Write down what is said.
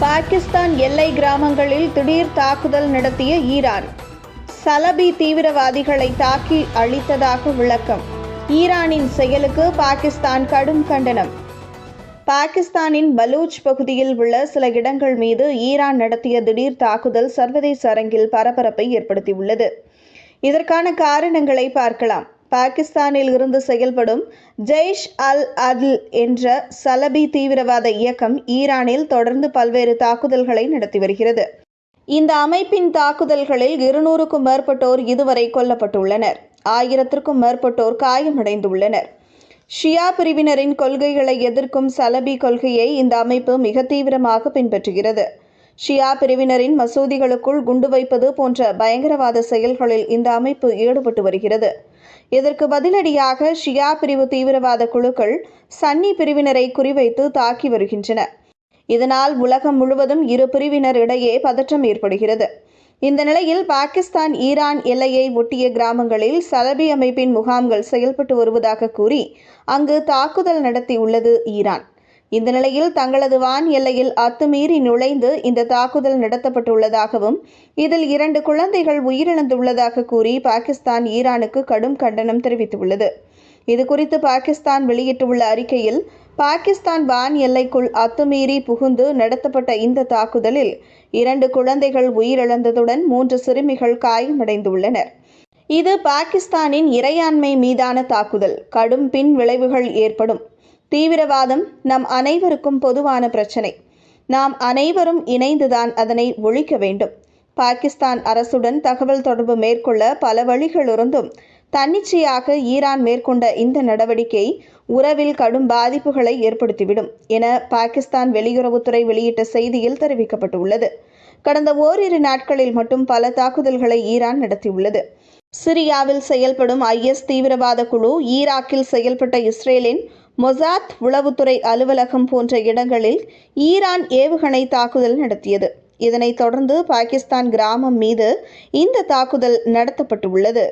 பாகிஸ்தான் எல்லை கிராமங்களில் திடீர் தாக்குதல் நடத்திய ஈரான். சலபி தீவிரவாதிகளை தாக்கி அழித்ததாக விளக்கம். ஈரானின் செயலுக்கு பாகிஸ்தான் கடும் கண்டனம். பாகிஸ்தானின் பலூச் பகுதியில் உள்ள சில இடங்கள் மீது ஈரான் நடத்திய திடீர் தாக்குதல் சர்வதேச அரங்கில் பரபரப்பை ஏற்படுத்தியுள்ளது. இதற்கான காரணங்களை பார்க்கலாம். பாகிஸ்தானில் இருந்து செயல்படும் ஜெய்ஷ் அல் அல் என்ற சலபி தீவிரவாத இயக்கம் ஈரானில் தொடர்ந்து பல்வேறு தாக்குதல்களை நடத்தி வருகிறது. இந்த அமைப்பின் தாக்குதல்களில் இருநூறுக்கும் மேற்பட்டோர் இதுவரை கொல்லப்பட்டுள்ளனர். ஆயிரத்திற்கும் மேற்பட்டோர் காயமடைந்துள்ளனர். ஷியா பிரிவினரின் கொள்கைகளை எதிர்க்கும் சலபி கொள்கையை இந்த அமைப்பு மிக தீவிரமாக பின்பற்றுகிறது. ஷியா பிரிவினரின் மசூதிகளுக்குள் குண்டு வைப்பது போன்ற பயங்கரவாத செயல்களில் இந்த அமைப்பு ஈடுபட்டு வருகிறது. இதற்கு பதிலடியாக ஷியா பிரிவு தீவிரவாத குழுக்கள் சன்னி பிரிவினரை குறிவைத்து தாக்கி வருகின்றன. இதனால் உலகம் முழுவதும் இரு பிரிவினர் இடையே பதற்றம் ஏற்படுகிறது. இந்த நிலையில் பாகிஸ்தான் ஈரான் எல்லையை ஒட்டிய கிராமங்களில் சலபி அமைப்பின் முகாம்கள் செயல்பட்டு வருவதாக கூறி அங்கு தாக்குதல் நடத்தியுள்ளது ஈரான். இந்த நிலையில் தங்களது வான் எல்லையில் அத்துமீறி நுழைந்து இந்த தாக்குதல் நடத்தப்பட்டுள்ளதாகவும் இதில் இரண்டு குழந்தைகள் உயிரிழந்துள்ளதாக கூறி பாகிஸ்தான் ஈரானுக்கு கடும் கண்டனம் தெரிவித்துள்ளது. இது குறித்து பாகிஸ்தான் வெளியிட்டுள்ள அறிக்கையில் பாகிஸ்தான் வான் எல்லைக்குள் அத்துமீறி புகுந்து நடத்தப்பட்ட இந்த தாக்குதலில் இரண்டு குழந்தைகள் உயிரிழந்ததுடன் மூன்று சிறுமிகள் காயமடைந்துள்ளனர். இது பாகிஸ்தானின் இறையாண்மை மீதான தாக்குதல். கடும் பின் விளைவுகள் ஏற்படும். தீவிரவாதம் நம் அனைவருக்கும் பொதுவான பிரச்சனை. நாம் அனைவரும் இணைந்துதான் அதனை ஒழிக்க வேண்டும். பாகிஸ்தான் அரசுடன் தகவல் தொடர்பு மேற்கொள்ள பல வழிகளிருந்தும் தன்னிச்சையாக ஈரான் மேற்கொண்ட இந்த நடவடிக்கை உறவில் கடும் பாதிப்புகளை ஏற்படுத்திவிடும் என பாகிஸ்தான் வெளியுறவுத்துறை வெளியிட்ட செய்தியில் தெரிவிக்கப்பட்டுள்ளது. கடந்த ஓரிரு நாட்களில் மட்டும் பல தாக்குதல்களை ஈரான் நடத்தியுள்ளது. சிரியாவில் செயல்படும் ஐஎஸ் தீவிரவாத குழு ஈராக்கில் செயல்பட்ட இஸ்ரேலின் மொசாத் உளவுத்துறை அலுவலகம் போன்ற இடங்களில் ஈரான் ஏவுகணை தாக்குதல் நடத்தியது. இதனைத் தொடர்ந்து பாகிஸ்தான் கிராமம் மீது இந்த தாக்குதல் நடத்தப்பட்டுள்ளது.